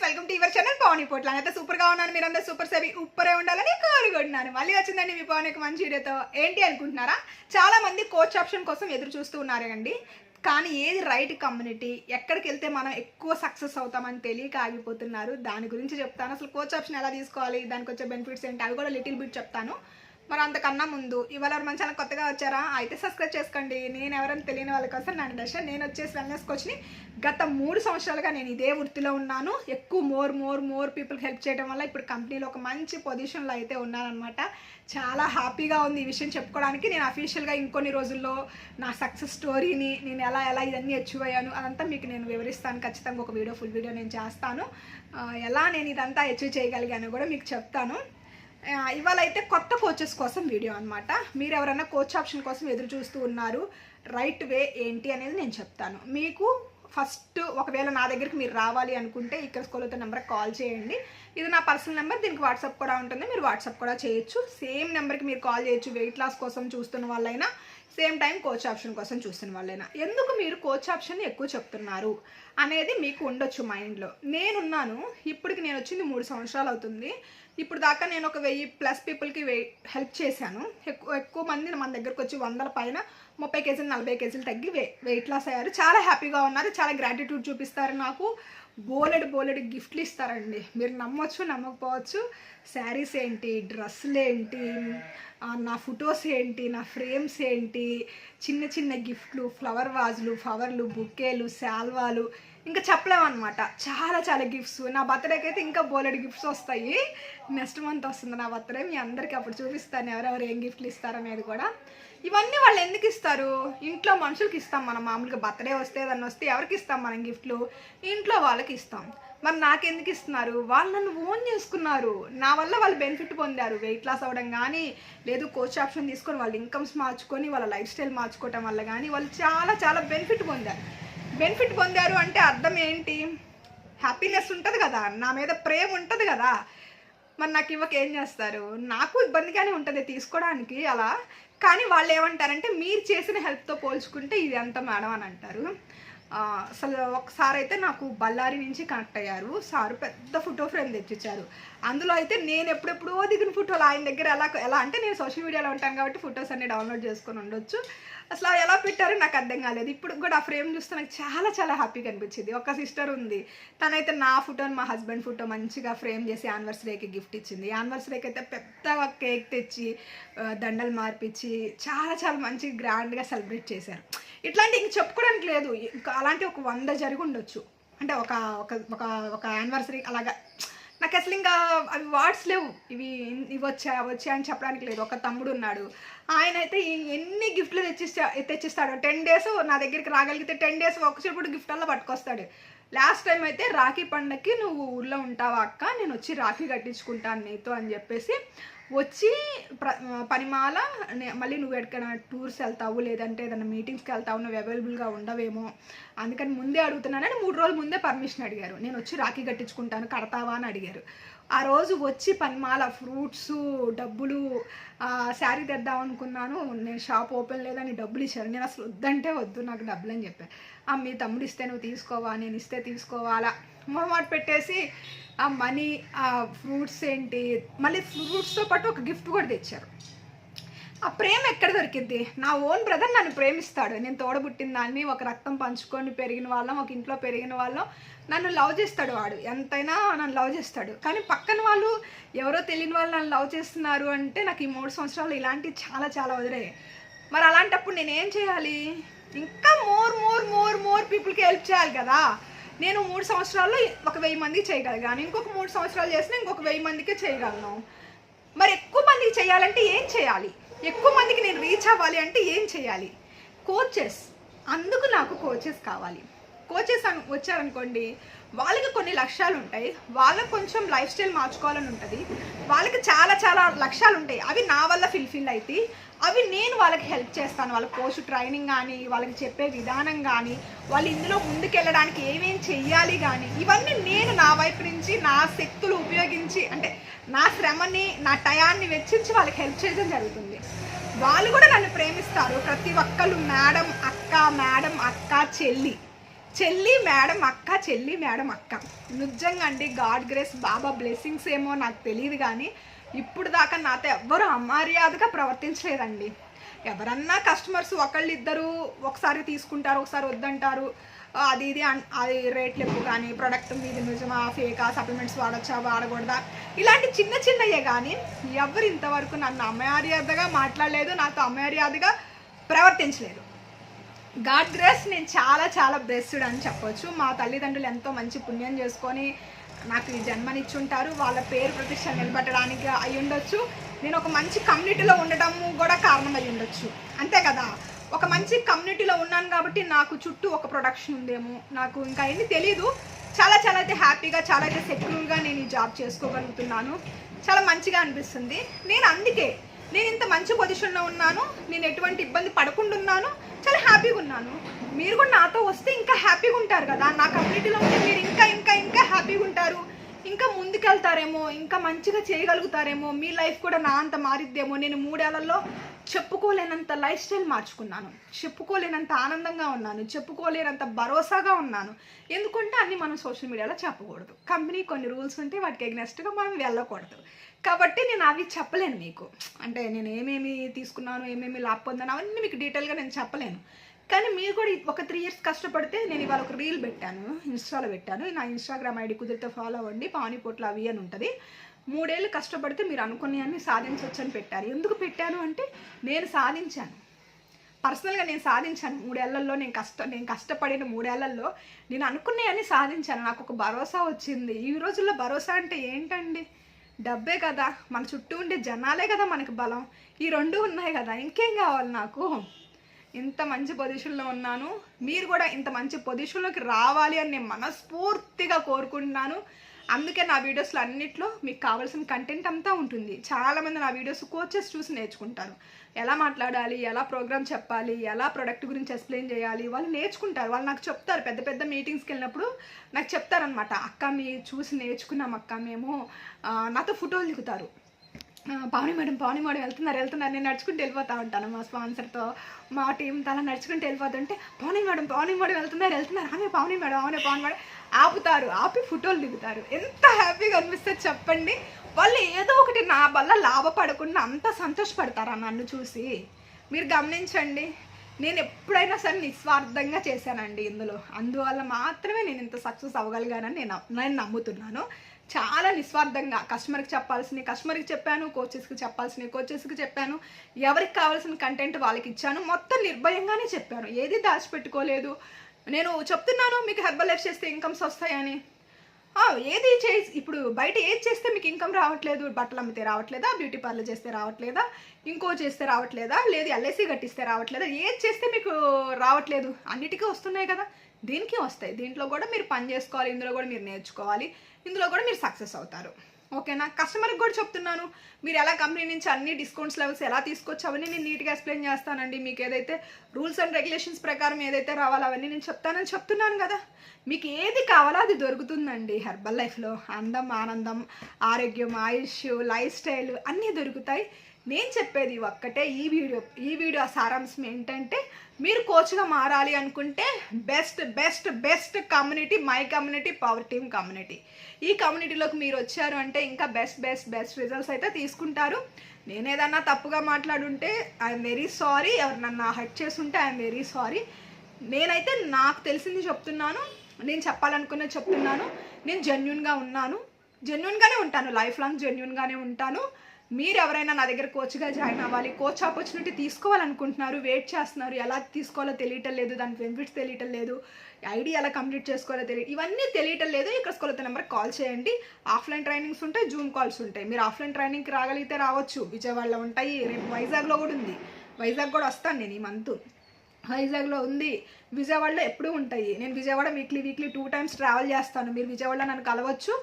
Friends welcome to your channel Pavan Potla అయితే సూపర్గా ఉన్నాను మీరందరూ సూపర్ సేవి ఉప్పరే ఉండాలని కోరుకుంటున్నాను మళ్ళీ వచ్చిందండి మీ పవన్ యొక్క మంచి వీడియోతో. ఏంటి అనుకుంటున్నారా? చాలా మంది కోచ్ ఆప్షన్ కోసం ఎదురు చూస్తూ ఉన్నారండి కానీ ఏది రైట్ కమ్యూనిటీ ఎక్కడికి వెళ్తే మనం ఎక్కువ సక్సెస్ అవుతామని తెలియక ఆగిపోతున్నారు. దాని గురించి చెప్తాను. అసలు కోచ్ ఆప్షన్ ఎలా తీసుకోవాలి? దానికి వచ్చే బెనిఫిట్స్ ఏంటి? అవి కూడా లిటిల్ బిట్ చెప్తాను. మరి అంతకన్నా ముందు ఇవాళ మన ఛానల్ కొత్తగా వచ్చారా? అయితే సబ్స్క్రైబ్ చేసుకోండి. నేను ఎవరైనా తెలియని వాళ్ళ కోసం నన్ను దశ. నేను వచ్చేసి వెల్నెస్ కోచ్ని గత మూడు సంవత్సరాలుగా నేను ఇదే వృత్తిలో ఉన్నాను. ఎక్కువ మోర్ మోర్ మోర్ పీపుల్కి హెల్ప్ చేయడం వల్ల ఇప్పుడు కంపెనీలో ఒక మంచి పొజిషన్లో అయితే ఉన్నానమాట చాలా హ్యాపీగా ఉంది ఈ విషయం చెప్పుకోవడానికి. నేను అఫీషియల్గా ఇంకొన్ని రోజుల్లో నా సక్సెస్ స్టోరీని నేను ఎలా ఎలా ఇవన్నీ అచీవ్ అయ్యాను అదంతా మీకు నేను వివరిస్తాను. ఖచ్చితంగా ఒక వీడియో ఫుల్ వీడియో నేను చేస్తాను. ఎలా నేను ఇదంతా అచీవ్ చేయగలిగాను కూడా మీకు చెప్తాను. ఇవాళ అయితే కొత్త కోచెస్ కోసం వీడియో అనమాట మీరు ఎవరైనా కోచ్ ఆప్షన్ కోసం ఎదురు చూస్తూ ఉన్నారు రైట్ వే ఏంటి అనేది నేను చెప్తాను. మీకు ఫస్ట్ ఒకవేళ నా దగ్గరికి మీరు రావాలి అనుకుంటే ఇక్కడ స్కూల్తో నెంబర్కి కాల్ చేయండి. ఇది నా పర్సనల్ నెంబర్ దీనికి వాట్సాప్ కూడా ఉంటుంది. మీరు వాట్సాప్ కూడా చేయొచ్చు. సేమ్ నెంబర్కి మీరు కాల్ చేయొచ్చు. వెయిట్ లాస్ కోసం చూస్తున్న వాళ్ళైనా సేమ్ టైం కోచ్ ఆప్షన్ కోసం చూసిన వాళ్ళైనా. ఎందుకు మీరు కోచ్ ఆప్షన్ ఎక్కువ చెప్తున్నారు అనేది మీకు ఉండొచ్చు మైండ్లో నేనున్నాను ఇప్పటికి నేను వచ్చింది మూడు సంవత్సరాలు అవుతుంది. ఇప్పుడు దాకా నేను ఒక వెయ్యి ప్లస్ పీపుల్కి వెయి హెల్ప్ చేశాను. ఎక్కువ ఎక్కువ మంది మన దగ్గరకు వచ్చి వందల పైన ముప్పై కేజీలు నలభై కేజీలు తగ్గి వెయిట్ లాస్ అయ్యారు. చాలా హ్యాపీగా ఉన్నారు. చాలా గ్రాటిట్యూడ్ చూపిస్తారు నాకు. బోలెడు బోలెడు గిఫ్ట్లు ఇస్తారండి. మీరు నమ్మొచ్చు నమ్మకపోవచ్చు. శారీస్ ఏంటి డ్రెస్సులు ఏంటి నా ఫొటోస్ ఏంటి నా ఫ్రేమ్స్ ఏంటి చిన్న చిన్న గిఫ్ట్లు ఫ్లవర్ వాజులు ఫ్లవర్లు బుకేలు శాల్వాలు ఇంకా చెప్పలేమన్నమాట. చాలా చాలా గిఫ్ట్స్ నా బర్త్డేకి అయితే ఇంకా బోలెడ్ గిఫ్ట్స్ వస్తాయి. నెక్స్ట్ మంత్ వస్తుంది నా బర్త్డే మీ అందరికీ అప్పుడు చూపిస్తాను ఎవరెవరు ఏం గిఫ్ట్లు ఇస్తారనేది కూడా. ఇవన్నీ వాళ్ళు ఎందుకు ఇస్తారు? ఇంట్లో మనుషులకి ఇస్తాం మనం. మామూలుగా బర్త్డే వస్తే దాన్ని వస్తే ఎవరికి ఇస్తాం మనం గిఫ్ట్లు ఇంట్లో వాళ్ళకి ఇస్తాం. మరి నాకెందుకు ఇస్తున్నారు? వాళ్ళు నన్ను ఓన్ చేసుకున్నారు. నా వల్ల వాళ్ళు బెనిఫిట్ పొందారు. వెయిట్ లాస్ అవ్వడం కానీ లేదు కోచ్ ఆప్షన్ తీసుకొని వాళ్ళ ఇన్కమ్స్ మార్చుకొని వాళ్ళ లైఫ్ స్టైల్ మార్చుకోవటం వల్ల కానీ వాళ్ళు చాలా చాలా బెనిఫిట్ పొందారు. బెనిఫిట్ పొందారు అంటే అర్థం ఏంటి? హ్యాపీనెస్ ఉంటుంది కదా. నా మీద ప్రేమ ఉంటుంది కదా. మరి నాకు ఇవ్వక ఏం చేస్తారు? నాకు ఇబ్బందిగానే ఉంటుంది తీసుకోవడానికి అలా. కానీ వాళ్ళు ఏమంటారంటే మీరు చేసిన హెల్ప్తో పోల్చుకుంటే ఇది ఎంత మేడం అని అంటారు. అసలు ఒకసారి అయితే నాకు బళ్ళారి నుంచి కనెక్ట్ అయ్యారు. సారు పెద్ద ఫోటో ఫ్రేమ్ తెచ్చిచ్చారు. అందులో అయితే నేను ఎప్పుడెప్పుడో దిగిన ఫోటోలు ఆయన దగ్గర ఎలా ఎలా అంటే నేను సోషల్ మీడియాలో ఉంటాను కాబట్టి ఫొటోస్ అన్ని డౌన్లోడ్ చేసుకొని ఉండొచ్చు. అసలు ఎలా పెట్టారో నాకు అర్థం కాలేదు. ఇప్పుడు కూడా ఆ ఫ్రేమ్ చూస్తే నాకు చాలా చాలా హ్యాపీగా అనిపించింది. ఒక సిస్టర్ ఉంది. తనైతే నా ఫోటోని మా హస్బెండ్ ఫోటో మంచిగా ఫ్రేమ్ చేసి యానివర్సరీకి గిఫ్ట్ ఇచ్చింది. యానివర్సరీకి అయితే పెద్దగా కేక్ తెచ్చి దండలు మార్పించి చాలా చాలా మంచి గ్రాండ్గా సెలబ్రేట్ చేశారు. ఇట్లాంటి ఇంక చెప్పుకోవడానికి లేదు. ఇంకా అలాంటి ఒక వంద జరిగి ఉండొచ్చు. అంటే ఒక ఒక ఒక ఒక యానివర్సరీ అలాగా. నాకు అసలు ఇంకా అవి వర్డ్స్ లేవు. ఇవి ఇవి వచ్చా అవి వచ్చా అని చెప్పడానికి లేదు. ఒక తమ్ముడు ఉన్నాడు. ఆయన అయితే ఎన్ని గిఫ్ట్లు తెచ్చిస్తా తెచ్చిస్తాడు టెన్ డేస్ నా దగ్గరికి రాగలిగితే టెన్ డేస్ ఒక చెప్పుడు గిఫ్ట్ అలా పట్టుకొస్తాడు. లాస్ట్ టైం అయితే రాఖీ పండగకి నువ్వు ఊళ్ళో ఉంటావా అక్క? నేను వచ్చి రాఖీ కట్టించుకుంటాను నీతో అని చెప్పేసి వచ్చి ప్ర పనిమాల మళ్ళీ నువ్వు ఎక్కడికైనా టూర్స్ వెళ్తావు లేదంటే ఏదైనా మీటింగ్స్కి వెళ్తావు నువ్వు అవైలబుల్గా ఉండవేమో అందుకని ముందే అడుగుతున్నానని మూడు రోజుల ముందే పర్మిషన్ అడిగారు. నేను వచ్చి రాఖీ కట్టించుకుంటాను కడతావా అని అడిగారు. ఆ రోజు వచ్చి పనిమాల ఫ్రూట్స్ డబ్బులు శారీ తెద్దాం అనుకున్నాను. నేను షాప్ ఓపెన్ లేదని డబ్బులు ఇచ్చారు. నేను అసలు వద్దంటే వద్దు నాకు డబ్బులు అని చెప్పాను ఆ మీ తమ్ముడు ఇస్తే నువ్వు తీసుకోవా నేను ఇస్తే తీసుకోవాలా? మొహమాట పెట్టేసి ఆ మనీ ఆ ఫ్రూట్స్ ఏంటి మళ్ళీ ఫ్రూట్స్తో పాటు ఒక గిఫ్ట్ కూడా తెచ్చారు. ఆ ప్రేమ ఎక్కడ దొరికింది నా ఓన్ బ్రదర్ నన్ను ప్రేమిస్తాడు. నేను తోడబుట్టిన దాన్ని ఒక రక్తం పంచుకొని పెరిగిన వాళ్ళం ఒక ఇంట్లో పెరిగిన వాళ్ళం. నన్ను లవ్ చేస్తాడు వాడు. ఎంతైనా నన్ను లవ్ చేస్తాడు. కానీ పక్కన వాళ్ళు ఎవరో తెలియని వాళ్ళు నన్ను లవ్ చేస్తున్నారు అంటే నాకు ఈ మూడు సంవత్సరాలు ఇలాంటివి చాలా చాలా వదిలేయి. మరి అలాంటప్పుడు నేను ఏం చేయాలి? ఇంకా మోర్ మోర్ మోర్ మోర్ పీపుల్కి హెల్ప్ చేయాలి కదా. నేను మూడు సంవత్సరాల్లో ఒక వెయ్యి మందికి చేయగలిగాను. ఇంకొక మూడు సంవత్సరాలు చేసిన ఇంకొక వెయ్యి మందికి చేయగలను. మరి ఎక్కువ మందికి చేయాలంటే ఏం చేయాలి? ఎక్కువ మందికి నేను రీచ్ అవ్వాలి అంటే ఏం చేయాలి? కోచెస్ అందుకు నాకు కోచెస్ కావాలి. కోచెస్ అను వచ్చారనుకోండి వాళ్ళకి కొన్ని లక్ష్యాలు ఉంటాయి. వాళ్ళకి కొంచెం లైఫ్ స్టైల్ మార్చుకోవాలని ఉంటుంది. వాళ్ళకి చాలా చాలా లక్ష్యాలు ఉంటాయి. అవి నా వల్ల ఫిల్ఫిల్ అవుతాయి అవి నేను వాళ్ళకి హెల్ప్ చేస్తాను. వాళ్ళ కోచ్ ట్రైనింగ్ కానీ వాళ్ళకి చెప్పే విధానం కానీ వాళ్ళు ఇందులో ముందుకెళ్ళడానికి ఏమేం చెయ్యాలి కానీ ఇవన్నీ నేను నా వైపు నుంచి నా శక్తులు ఉపయోగించి అంటే నా శ్రమని నా టయాన్ని వెచ్చించి వాళ్ళకి హెల్ప్ చేయడం జరుగుతుంది. వాళ్ళు కూడా నన్ను ప్రేమిస్తారు. ప్రతి ఒక్కరు మేడం అక్క మేడం అక్క చెల్లి. చెల్లి మేడం అక్క చెల్లి మేడం అక్క. నిజంగా అండి గాడ్ గ్రేస్ బాబా బ్లెస్సింగ్స్ ఏమో నాకు తెలియదు కానీ ఇప్పుడు దాకా నాతో ఎవ్వరు అమర్యాదగా ప్రవర్తించలేదండి. ఎవరన్నా కస్టమర్స్ ఒకళ్ళు ఇద్దరు ఒకసారి తీసుకుంటారు ఒకసారి వద్దంటారు. అది ఇది అన్- అది రేట్లు ఎక్కువ కానీ ప్రొడక్ట్ మీది నిజమా ఫేకా సప్లిమెంట్స్ వాడచ్చా వాడకూడదా? ఇలాంటి చిన్న చిన్నయే కానీ ఎవరు ఇంతవరకు నన్ను అమర్యాదగా మాట్లాడలేదు నాతో అమర్యాదగా ప్రవర్తించలేదు. గాడ్ గ్రేస్ నేను చాలా చాలా బ్లెస్డ్ అని చెప్పొచ్చు. మా తల్లిదండ్రులు ఎంతో మంచి పుణ్యం చేసుకొని నాకు ఈ జన్మనిచ్చుంటారు. వాళ్ళ పేరు ప్రతిష్ట నిలబెట్టడానికి అయి ఉండొచ్చు. నేను ఒక మంచి కమ్యూనిటీలో ఉండటం కూడా కారణం అయి ఉండొచ్చు. అంతే కదా? ఒక మంచి కమ్యూనిటీలో ఉన్నాను కాబట్టి నాకు చుట్టూ ఒక ప్రొడక్షన్ ఉందేమో. నాకు ఇంకా ఏమీ తెలియదు చాలా చాలా అయితే హ్యాపీగా చాలా అయితే సెక్యూర్గా నేను ఈ జాబ్ చేసుకోగలుగుతున్నాను. చాలా మంచిగా అనిపిస్తుంది. నేను అందుకే నేను ఇంత మంచి పొజిషన్లో ఉన్నాను. నేను ఎటువంటి ఇబ్బంది పడకుండా ఉన్నాను. చాలా హ్యాపీగా ఉన్నాను. మీరు కూడా నాతో వస్తే ఇంకా హ్యాపీగా ఉంటారు కదా. నా కమ్యూనిటీలో ఉంటే మీరు ఇంకా ఇంకా ఇంకా హ్యాపీగా ఉంటారు. ఇంకా ముందుకెళ్తారేమో ఇంకా మంచిగా చేయగలుగుతారేమో మీ లైఫ్ కూడా నా అంత మారిద్దేమో. నేను మూడేళ్ళలో చెప్పుకోలేనంత లైఫ్ స్టైల్ మార్చుకున్నాను. చెప్పుకోలేనంత ఆనందంగా ఉన్నాను. చెప్పుకోలేనంత భరోసాగా ఉన్నాను. ఎందుకంటే అన్ని మనం సోషల్ మీడియాలో చెప్పకూడదు. కంపెనీ కొన్ని రూల్స్ ఉంటే వాటికి ఎగ్నెస్ట్గా మనం వెళ్ళకూడదు. కాబట్టి నేను అవి చెప్పలేను మీకు. అంటే నేను ఏమేమి తీసుకున్నాను ఏమేమి లాభ పొందాను అవన్నీ మీకు డీటెయిల్గా నేను చెప్పలేను. కానీ మీరు కూడా ఒక త్రీ ఇయర్స్ కష్టపడితే నేను ఇవాళ ఒక రీల్ పెట్టాను ఇన్స్టాలో పెట్టాను. నా ఇన్స్టాగ్రామ్ ఐడి కుదిరితే ఫాలో అవ్వండి. పానీపోట్లు అవి అని ఉంటుంది. మూడేళ్ళు కష్టపడితే మీరు అనుకునేవన్నీ సాధించవచ్చు అని పెట్టారు. ఎందుకు పెట్టాను అంటే నేను సాధించాను. పర్సనల్గా నేను సాధించాను. మూడేళ్ళలో నేను కష్ట నేను కష్టపడిన మూడేళ్ళలో నేను అనుకునేవన్నీ సాధించాను. నాకు ఒక భరోసా వచ్చింది. ఈ రోజుల్లో భరోసా అంటే ఏంటండి? డబ్బే కదా. మన చుట్టూ ఉండే జనాలే కదా మనకి బలం. ఈ రెండు ఉన్నాయి కదా. ఇంకేం కావాలి నాకు? ఇంత మంచి పొజిషన్లో ఉన్నాను. మీరు కూడా ఇంత మంచి పొజిషన్లోకి రావాలి అని నేను మనస్ఫూర్తిగా కోరుకుంటున్నాను. అందుకే నా వీడియోస్లో అన్నిట్లో మీకు కావాల్సిన కంటెంట్ అంతా ఉంటుంది. చాలామంది నా వీడియోస్ కోచెస్ చూసి నేర్చుకుంటారు. ఎలా మాట్లాడాలి ఎలా ప్రోగ్రామ్ చెప్పాలి ఎలా ప్రొడక్ట్ గురించి ఎక్స్ప్లెయిన్ చేయాలి వాళ్ళు నేర్చుకుంటారు. వాళ్ళు నాకు చెప్తారు. పెద్ద పెద్ద మీటింగ్స్కి వెళ్ళినప్పుడు నాకు చెప్తారనమాట అక్క మీ చూసి నేర్చుకున్నాం అక్క మేము నాతో ఫోటోలు దిగుతారు. పావని మేడం పావని మేడం వెళ్తున్నారు వెళ్తున్నారు. నేను నడుచుకుంటూ వెళ్ళిపోతా ఉంటాను మా స్పాన్సర్తో. మా టీంతో తలా నడుచుకుంటూ వెళ్ళిపోతుంటే పావని మేడం పావని మేడం వెళ్తున్నారు వెళ్తున్నారు. ఆమె పావని మేడం ఆమె పావని మేడం. ఆపుతారు ఆపి ఫోటోలు దిగుతారు. ఎంత హ్యాపీగా అనిపిస్తుంది చెప్పండి. వాళ్ళు ఏదో ఒకటి నా వల్ల లాభపడకుండా అంత సంతోషపడతారా నన్ను చూసి? మీరు గమనించండి. నేను ఎప్పుడైనా సరే నిస్వార్థంగా చేశానండి ఇందులో. అందువల్ల మాత్రమే నేను ఇంత సక్సెస్ అవ్వగలిగానని నేను నేను నమ్ముతున్నాను. చాలా నిస్వార్థంగా కస్టమర్కి చెప్పాల్సినవి కస్టమర్కి చెప్పాను కోచెస్కి చెప్పాల్సినవి కోచెస్కి చెప్పాను ఎవరికి కావాల్సిన కంటెంట్ వాళ్ళకి ఇచ్చాను మొత్తం నిర్భయంగానే చెప్పాను. ఏది దాచిపెట్టుకోలేదు. నేను చెప్తున్నాను మీకు హెర్బల్ లైఫ్ చేస్తే ఇన్కమ్స్ వస్తాయని. ఏది చే ఇప్పుడు బయట ఏది చేస్తే మీకు ఇన్కమ్ రావట్లేదు బట్టలు అమ్మితే రావట్లేదా బ్యూటీ పార్లర్ చేస్తే రావట్లేదా ఇంకో చేస్తే రావట్లేదా లేదు ఎల్ఐసి కట్టిస్తే రావట్లేదా ఏది చేస్తే మీకు రావట్లేదు అన్నిటికీ వస్తున్నాయి కదా. దీనికి వస్తాయి. దీంట్లో కూడా మీరు పని చేసుకోవాలి ఇందులో కూడా మీరు నేర్చుకోవాలి ఇందులో కూడా మీరు సక్సెస్ అవుతారు. ఓకేనా? కస్టమర్కి కూడా చెప్తున్నాను మీరు ఎలా కంపెనీ నుంచి అన్ని డిస్కౌంట్స్ లెవెల్స్ ఎలా తీసుకోవచ్చు అవన్నీ నేను నీట్గా ఎక్స్ప్లెయిన్ చేస్తానండి. మీకు ఏదైతే రూల్స్ అండ్ రెగ్యులేషన్స్ ప్రకారం ఏదైతే రావాలో అవన్నీ నేను చెప్తానని చెప్తున్నాను కదా. మీకు ఏది కావాలో అది దొరుకుతుందండి హెర్బల్ లైఫ్లో. అందం ఆనందం ఆరోగ్యం ఆయుష్ లైఫ్ స్టైల్ అన్నీ దొరుకుతాయి. నేను చెప్పేది ఒక్కటే ఈ వీడియో ఈ వీడియో సారాంశం ఏంటంటే మీరు కోచ్గా మారాలి అనుకుంటే best best best community my community power team community. ఈ కమ్యూనిటీలోకి మీరు వచ్చారు అంటే ఇంకా బెస్ట్ బెస్ట్ బెస్ట్ రిజల్ట్స్ అయితే తీసుకుంటారు. నేను ఏదన్నా తప్పుగా మాట్లాడుంటే ఐఎమ్ వెరీ సారీ. ఎవరు నన్ను హర్ట్ చేస్తుంటే ఐఎమ్ వెరీ సారీ. నేనైతే నాకు తెలిసింది చెప్తున్నాను. నేను చెప్పాలనుకున్నది చెప్తున్నాను. నేను జెన్యున్గా ఉన్నాను. జెన్యున్గానే ఉంటాను. లైఫ్ లాంగ్ జెన్యున్గానే ఉంటాను. మీరు ఎవరైనా నా దగ్గర కోచ్గా జాయిన్ అవ్వాలి కోచ్ ఆపర్చునిటీ తీసుకోవాలనుకుంటున్నారు వెయిట్ చేస్తున్నారు ఎలా తీసుకోవాలో తెలియటం లేదు దాని బెనిఫిట్స్ తెలియటం లేదు ఐడి ఎలా కంప్లీట్ చేసుకోవాలో తెలియదు ఇవన్నీ తెలియటం లేదు ఇక్కడ స్కూల్ నెంబర్ కాల్ చేయండి. ఆఫ్లైన్ ట్రైనింగ్స్ ఉంటాయి జూమ్ కాల్స్ ఉంటాయి. మీరు ఆఫ్లైన్ ట్రైనింగ్కి రాగలిగితే రావచ్చు విజయవాడలో ఉంటాయి రేపు వైజాగ్లో కూడా ఉంది. వైజాగ్ కూడా వస్తాను నేను ఈ మంత్. వైజాగ్లో ఉంది. విజయవాడలో ఎప్పుడూ ఉంటాయి. నేను Vijayawada weekly weekly two times travel చేస్తాను. మీరు విజయవాడలో నన్ను కలవచ్చు.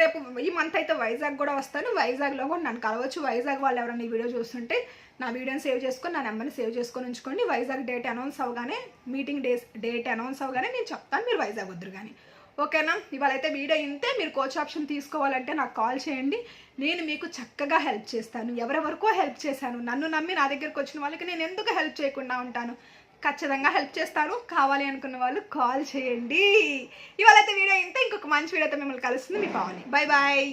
రేపు ఈ మంత్ అయితే వైజాగ్ కూడా వస్తాను. వైజాగ్లో కూడా నన్ను కలవచ్చు. వైజాగ్ వాళ్ళు ఎవరైనా ఈ వీడియో చూస్తుంటే నా వీడియోని సేవ్ చేసుకొని నా నెంబర్ని సేవ్ చేసుకొని ఉంచుకోండి. వైజాగ్ డేట్ అనౌన్స్ అవ్వగానే మీటింగ్ డేస్ డేట్ అనౌన్స్ అవ్వగానే నేను చెప్తాను మీరు వైజాగ్ వద్దురు కానీ. ఓకేనా? ఇవాళ అయితే వీడియో ఇంతే. మీరు కోచ్ ఆప్షన్ తీసుకోవాలంటే నాకు కాల్ చేయండి. నేను మీకు చక్కగా హెల్ప్ చేస్తాను. ఎవరెవరికో హెల్ప్ చేశాను. నన్ను నమ్మి నా దగ్గరకు వచ్చిన వాళ్ళకి నేను ఎందుకు హెల్ప్ చేయకుండా ఉంటాను? ఖచ్చితంగా హెల్ప్ చేస్తాను కావాలి అనుకున్న వాళ్ళు కాల్ చేయండి. ఇవాళ అయితే వీడియో ఇంత. ఇంకొక మంచి వీడియోతో మిమ్మల్ని కలుస్తుంది మీ పావని. Bye bye